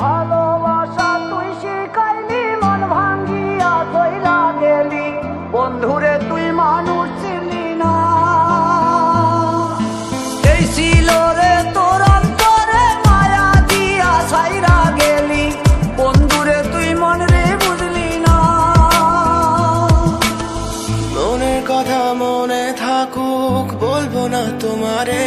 ভালোবাসা তুই শিখাইলি, মন ভাঙ্গিয়া তৈরা গেলি। বন্ধুরে, তুই মানুষ চিনলি না। এই ছিল মায়া দিয়া ছাইরা গেলি। বন্ধুরে, তুই মন রে বুঝলি না। মনের কথা মনে থাকুক, বলব না তোমারে।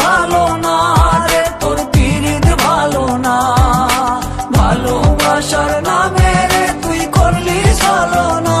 চলো না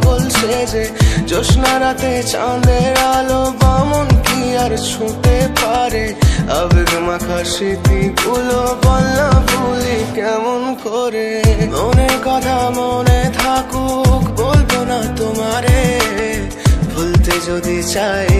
সেজে জোসনা রাতে চাঁদের আলো বামন কি আর ছুঁতে পারে? আবেগ মাখা স্মৃতিগুলো বললাম ভুলি কেমন করে? মনের কথা মনে থাকুক, বলব না তোমারে। ভুলতে যদি চাই